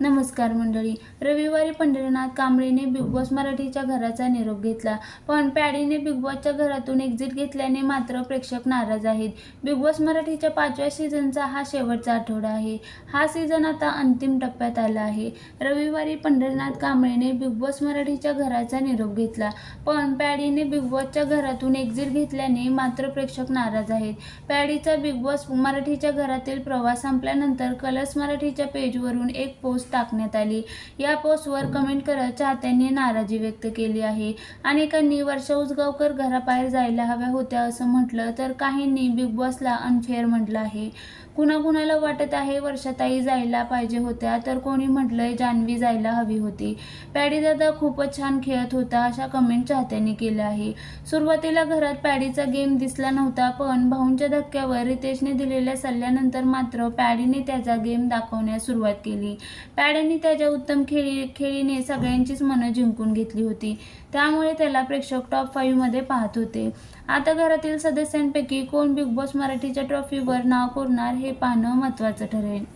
नमस्कार मंडळी. रविवारी पंढरीनाथ कांबळेने बिग बॉस मराठीच्या घराचा निरोप घेतला. पण पॅडीने बिग बॉसच्या घरातून एक्झिट घेतल्याने मात्र प्रेक्षक नाराज आहेत. बिग बॉस मराठीच्या पाचव्या सीझनचा हा शेवटचा आठवडा आहे. हा सीझन आता अंतिम टप्प्यात आला आहे. रविवारी पंढरीनाथ कांबळेने बिग बॉस मराठीच्या घराचा निरोप घेतला. पण पॅडीने बिग बॉसच्या घरातून एक्झिट घेतल्याने मात्र प्रेक्षक नाराज आहेत. पॅडीचा बिग बॉस मराठीच्या घरातील प्रवास संपल्यानंतर कलर्स मराठीच्या पेजवरून एक पोस्ट टाकण्यात आली. या पोस्टवर कमेंट करत चाहत्यांनी नाराजी व्यक्त केली आहे. अनेकांनी वर्षा उसगावकर घराबाहेर जायला हव्या होत्या असं म्हटलं तर काहींनी बिग बॉसला अनफेअर म्हटलं आहे. कुणाकुणाला वाटत आहे वर्षाताई जायला पाहिजे होत्या तर कोणी म्हटलंय जान्हवी जायला हवी होती. पॅडी दादा खूपच छान खेळत होता अशा कमेंट चाहत्यांनी केल्या आहे. सुरुवातीला घरात पॅडीचा गेम दिसला नव्हता पण भाऊंच्या धक्क्यावर रितेशने दिलेल्या सल्ल्यानंतर मात्र पॅडीने त्याचा गेम दाखवण्यास सुरुवात केली. पॅडेने त्याच्या उत्तम खेळी खेळीने सगळ्यांचीच मनं जिंकून घेतली होती. त्यामुळे त्याला प्रेक्षक टॉप फाईव्हमध्ये पाहत होते. आता घरातील सदस्यांपैकी कोण बिग बॉस मराठीच्या ट्रॉफीवर नाव कोरणार हे पाहणं महत्त्वाचं ठरेल.